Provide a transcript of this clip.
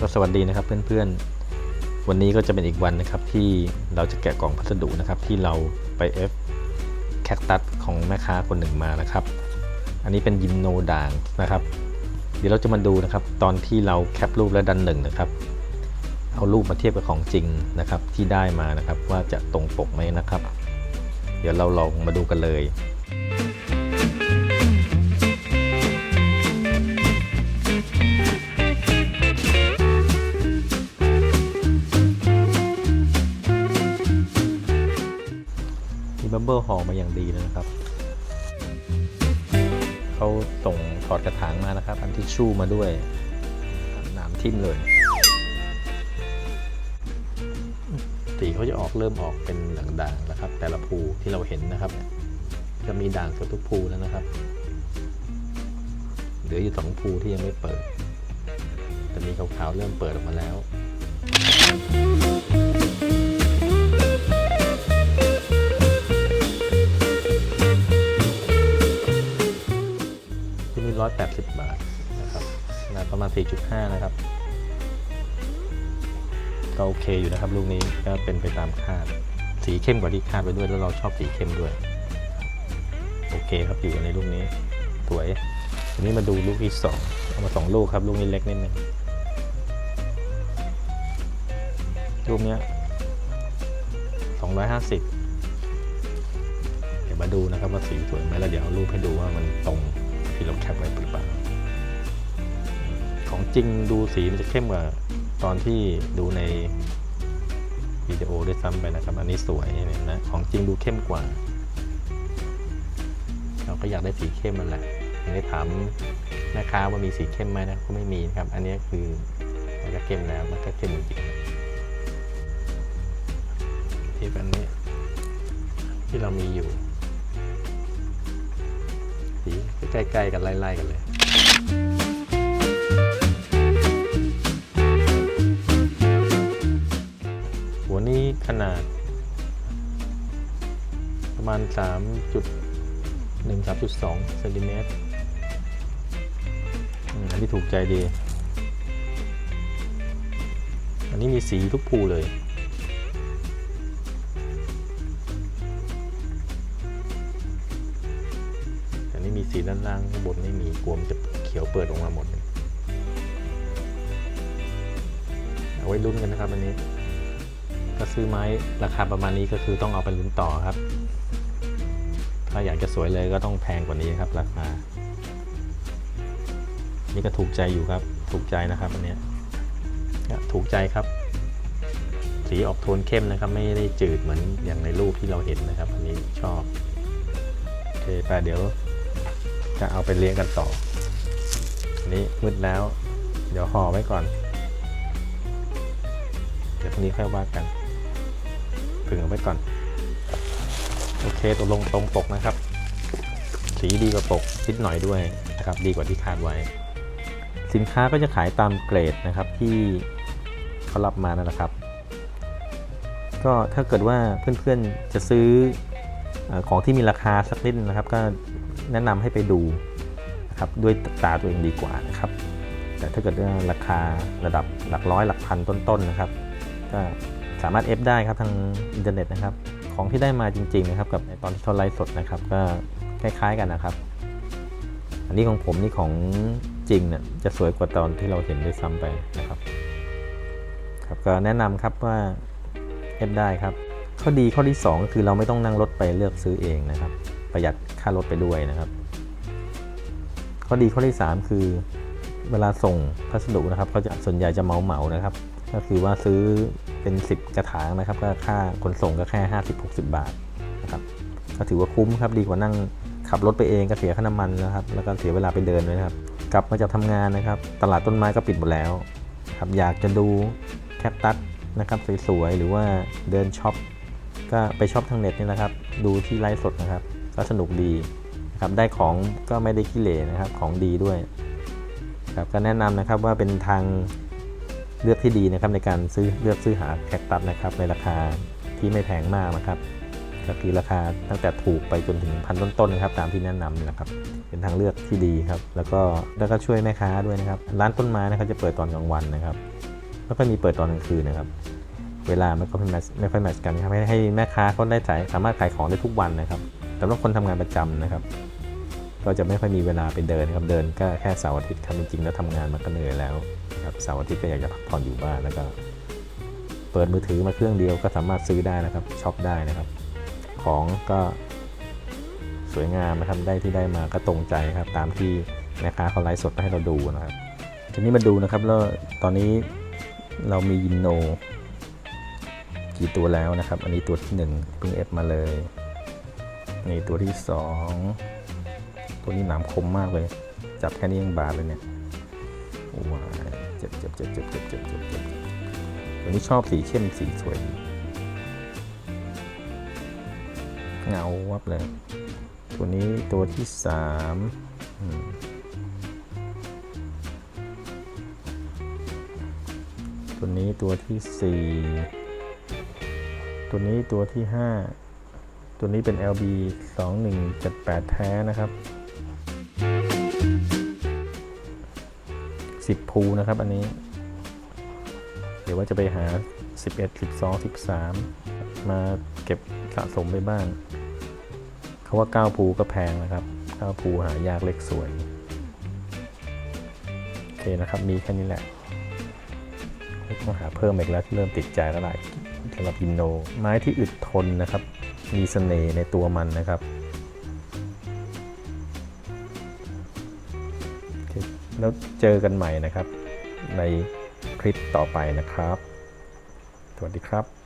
ก็สวัสดีนะครับเพื่อนๆ วันนี้ก็จะเป็นอีกวันนะครับที่เราจะแกะกล่องพัสดุนะครับ ที่เราไปเอฟแคคตัสของแม่ค้าคนหนึ่งมานะครับ อันนี้เป็นยิมโนด่างนะครับ เดี๋ยวเราจะมาดูนะครับ ตอนที่เราแคปรูปและดันหนึ่งนะครับ เอารูปมาเทียบกับของจริงนะครับ ที่ได้มานะครับว่าจะตรงปกไหมนะครับ เดี๋ยวเราลองมาดูกันเลย บับเบิลห่อมาอย่างดีเลยนะครับ เขาส่งถอดกระถางมานะครับ อันที่ชู่มาด้วยหนามทิ่มเลยสีเขาจะออกเริ่มออกเป็นด่างๆแล้วครับ แต่ละภูที่เราเห็นนะครับ จะมีด่างเกือบทุกภูแล้วนะครับเหลืออยู่สองภูที่ยังไม่เปิดแต่มีขาวๆเริ่มเปิดออกมาแล้ว 180 บาทนะครับขนาดประมาณ 4.5 นะครับ ก็โอเคอยู่นะครับ ลูกนี้ก็เป็นไปตามคาด สีเข้มกว่าที่คาดไว้ด้วย แล้วเราชอบสีเข้มด้วย โอเคครับอยู่ในลูกนี้ สวยทีนี้มาดูลูกที่สองเอามาสองลูกครับ ลูกนี้เล็กนิดนึงลูกเนี้ย250 เดี๋ยวมาดูนะครับว่าสีสวยไหมแล้วเดี๋ยวเอารูปให้ดูว่ามันตรง ที่เราแคปไว้หรือเปล่าของจริงดูสีมันจะเข้มกว่าตอนที่ดูในวิดีโอด้วยซ้ำไปนะครับ อันนี้สวยเห็นไหมของจริงดูเข้มกว่า เราก็อยากได้สีเข้มมันแหละทีนี้ถามแม่ค้าว่ามีสีเข้มไหมนะก็ไม่มีครับ อันนี้คือมันก็เข้มแล้วมันก็เข้มจริงที่อันนี้ที่เรามีอยู่ ใกล้ๆกันไล่ๆกันเลยหัวนี้ขนาด ประมาณ 3.1 3.2เซนติเมตรอันนี้ถูกใจดี อันนี้มีสีทุกภูเลย สีด้านล่างข้างบนไม่มีกลัวมนจะเขียวเปิดออกมาหมด เอาไว้ลุ้นกันนะครับอันนี้ถ้าซื้อไม้ราคาประมาณนี้ก็คือต้องเอาไปลุ้นต่อครับ ถ้าอยากจะสวยเลยก็ต้องแพงกว่านี้ครับราคา นี่ก็ถูกใจอยู่ครับ ถูกใจนะครับอันนี้ถูกใจครับ สีออกโทนเข้มนะครับ ไม่ได้จืดเหมือนอย่างในรูปที่เราเห็นนะครับ อันนี้ชอบ โอเคไปเดี๋ยว จะเอาไปเลี้ยงกันต่ออันนี้มืดแล้ว เดี๋ยวห่อไว้ก่อน เดี๋ยวพรุ่งนี้ค่อยว่ากันผึ่งเอาไว้ก่อน โอเคตกลงตรงปกนะครับ สีดีกว่าปกนิดหน่อยด้วยนะครับ ดีกว่าที่คาดไว้ สินค้าก็จะขายตามเกรดนะครับที่เขารับมานั่นแหละครับ ก็ถ้าเกิดว่าเพื่อนๆจะซื้อเออของที่มีราคาสักนิดนะครับ ก็ แนะนำให้ไปดูนะครับด้วยตาตัวเองดีกว่านะครับ แต่ถ้าเกิดว่าราคาระดับหลักร้อยหลักพันต้นๆนะครับ ก็สามารถเอฟได้ครับทางอินเทอร์เน็ตนะครับ ของที่ได้มาจริงๆนะครับกับในตอนที่เขาไลฟ์สดนะครับก็คล้ายๆกันนะครับ อันนี้ของผมนี่ของจริงเนี่ยจะสวยกว่าตอนที่เราเห็นด้วยซ้ำไปนะครับครับก็แนะนำครับว่าเอฟได้ครับข้อดีข้อที่2ก็คือเราไม่ต้องนั่งรถไปเลือกซื้อเองนะครับ ประหยัดค่ารถไปด้วยนะครับ ข้อดีข้อที่ 3 คือเวลาส่งพัสดุนะครับเขาจะส่วนใหญ่จะเหมาเหมานะครับ ก็คือว่าซื้อเป็น 10 กระถางนะครับ ก็ค่าขนส่งก็แค่ 50-60 บาทนะครับก็ถือว่าคุ้มครับดีกว่านั่งขับรถไปเองก็เสียค่าน้ำมันนะครับ แล้วก็เสียเวลาไปเดินด้วยครับ กลับมาจากทำงานนะครับ ตลาดต้นไม้ก็ปิดหมดแล้วครับอยากจะดูแคคตัสนะครับสวยๆหรือว่าเดินช็อปก็ไปช็อปทางเน็ตนี่นะครับ ดูที่ไลฟ์สดนะครับ ก็สนุกดีนะครับได้ของก็ไม่ได้ขี้เหร่นะครับของดีด้วยครับก็แนะนำนะครับว่าเป็นทางเลือกที่ดีนะครับในการซื้อเลือกซื้อหาแคคตัสนะครับในราคาที่ไม่แพงมากนะครับก็คือราคาตั้งแต่ถูกไปจนถึงพันต้นๆนะครับตามที่แนะนำนี่แหละครับ เป็นทางเลือกที่ดีครับ แล้วก็แล้วก็ช่วยแม่ค้าด้วยนะครับ ร้านต้นไม้นะครับจะเปิดตอนกลางวันนะครับไม่ค่อยมีเปิดตอนกลางคืนนะครับ เวลาไม่ค่อยแมทไม่ค่อยแมทช์กันครับให้ให้แม่ค้าเขาได้จ่ายสามารถขายของได้ทุกวันนะครับ สำหรับคนทำงานประจำนะครับ ก็จะไม่ค่อยมีเวลาไปเดินครับเดินก็แค่เสาร์อาทิตย์ครับจริงๆแล้วทำงานมันก็เหนื่อยแล้วครับเสาร์อาทิตย์ก็อยากจะพักผ่อนอยู่บ้านแล้วก็เปิดมือถือมาเครื่องเดียวก็สามารถซื้อได้นะครับช็อปได้นะครับ ของก็สวยงามนะครับได้ที่ได้มาก็ตรงใจครับ ตามที่แม่ค้าเขาไลฟ์สดมาให้เราดูนะครับทีนี้มาดูนะครับแล้วตอนนี้เรามียินโนกี่ตัวแล้วนะครับ อันนี้ตัวที่หนึ่งเพิ่งเอฟมาเลย นี่ตัวที่สองตัวนี้หนามคมมากเลย จับแค่นี้ยังบาดเลยเนี่ยว้ายเจ็บเจ็บเจ็บเจ็บเจ็บเจ็บเจ็บเจ็บตัวนี้ชอบสีเข้มสีสวย เงาวับเลย ตัวนี้ตัวที่สามตัวนี้ตัวที่สี่ตัวนี้ตัวที่5 ตัวนี้เป็น LB 2178 แท้นะครับ 10 ภูนะครับอันนี้ เดี๋ยวว่าจะไปหา 11 12 13 มาเก็บสะสมไปบ้างเขาว่า 9 ภูก็แพงนะครับ 9 ภูหายากเล็กสวย โอเคนะครับ มีแค่นี้แหละต้องหาเพิ่มอีกแล้วเริ่มติดใจแล้วล่ะสำหรับอินโน ไม้ที่อึดทนนะครับ มีเสน่ห์ในตัวมันนะครับแล้วเจอกันใหม่นะครับ ในคลิปต่อไปนะครับ สวัสดีครับ